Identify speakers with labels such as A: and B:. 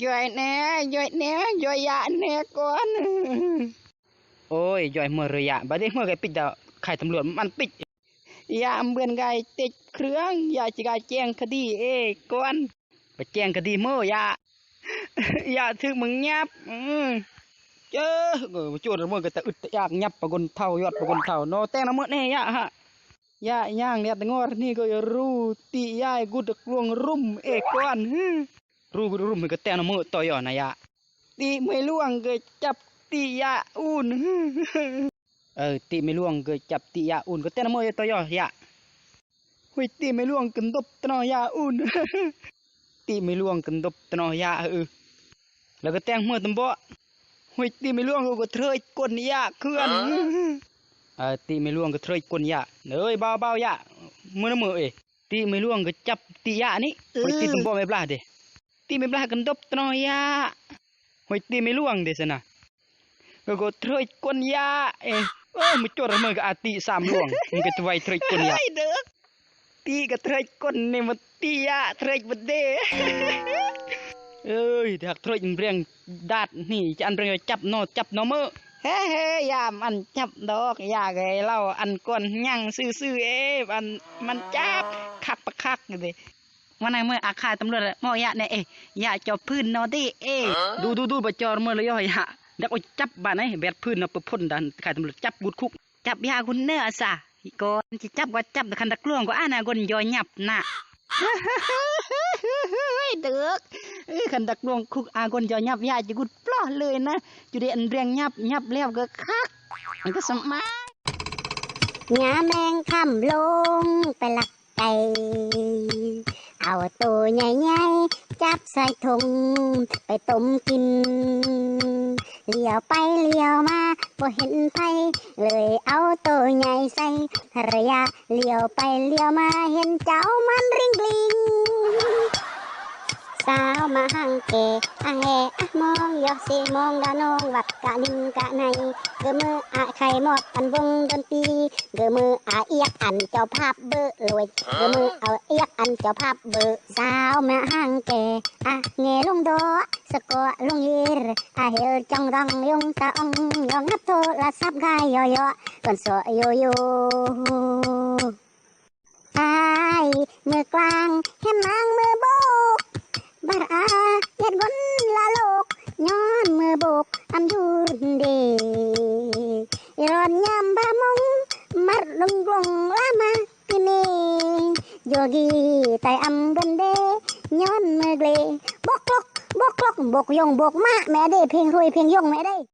A: ย่อยแน่ย่อยแน่ย่อยยะแน่ก่อน
B: โอ้ยย่อยเมื่อระยะบัดนี้เมื่อไงปิดดาวไข่ตำรวจมันปิด
A: ยามเบือนไงติดเครื่อง อยากจะกาแจ้งคดีเอ้ก่อน
B: ไปแจ้งคดีเมื่อยะ
A: อย่าถึงมึงยับอืม
B: เจ้อเออโจรเมื่อก็แต่อึดแต่อยากยับปะกนเท่ายอดปะกนเท่าโนแต่งน้ำมือแน่ยะฮะ
A: อย่าย่างเนี่ยแต่งอนี่ก็อย่ารู้ตียายกูตะกลวงรุ่มเอ้ก่อนฮึ
B: รู้ก็รู้มันก็แต่น้มือต่อยอนะยะ
A: ตีไม่ล่วงเก็จับตียาอุ่น
B: เออตีไม่ล่วงเก็จับตียาอุ่นก็แต่น้มือต่อยอยะ
A: หุยตีไม่ล่วงกันตบตนอยาอุ่น
B: ตีไม่ล่วงกันดบตนอยะเออแล้วก็แต่งมือตำบ่
A: หุยตีไม่ล่วงก็เทยกนยาเคลื่อน
B: เออตีไม่ล่วงก็เทยกลยะเอ้ยเบาเบายะมือน้ำมือเอ้ตีไม่ล่วงก็จับตียะนี่ไปตีตำบ่ไม่ปลาเด้ ตีไม่ปลากันดบตะนอยะหอยตีไม่ล่วงเด้สนะ
A: ก็ก็เทยกนยาเอ้
B: เออมันจดมือกับอาตีสามล่วงมันก็จะไวเทยกลยะ
A: ไอ้เด้อตีก็เทยกนนี่มันตียาเทยบดเด้
B: เอ้ยถ้าเทยมันเรียงดาดนี่จะอันเรียงจับนอจับนอมือ
A: เฮ้เฮ้ยามอันจับดอกยาไงเล่าอันก่อนยังซื่อๆเอ้อันมันจับคักปะคักเลย
B: วันไหนเมื่ออาคายตำรวจมอยะเนี่ยเอ้ยยะจอบพื้นนอดิเอ้ยดูดูดูบจอรมือเลยย่อยฮะดักเอาจับบ้านไหนแบดพื้นเนาะไปพ่นดันขายตำรวจจับกุดคุก
A: จับยาคุณเนื้อซะก่อนจะจับว่าจับแต่คันตะกลวงก็อ่านะกนยอยหยับน่ะเดือกเอ้ยคันตะกลวงคุกอากนยอยหยับยาจะกุดปล้อเลยนะจุดเดอันเรียงหยับหยับแล้วก็คักมันก็สมายา
C: แมงคำลงไปลักไก่ เอาตัวใหญ่ๆจับใส่ถุงไปต้มกิน เลี้ยวไปเลี้ยวมาบ่เห็นไผเลยเอาตัวใหญ่ใส่ระยะเลี้ยวไปเลี้ยวมาเห็นเจ้ามันริง กลิงสาวมาหังเกอะแฮอะมองยอกสิมองดานองวัดกะลิงกะในเกอมืออะไข่หมดอันวงดนตรีเกอมืออะเอียกอันเจ้าภ เย็ดบนละโลกย้อนมือโบกอำยูรเดรอนยามบามงมัดลงกลงลามากิเนโยกีไตอำกันเดย้อนมือเกลบกลกบกลกบกยงบกมาแม่ได้เพลงรวยเพลงยงแม่ได้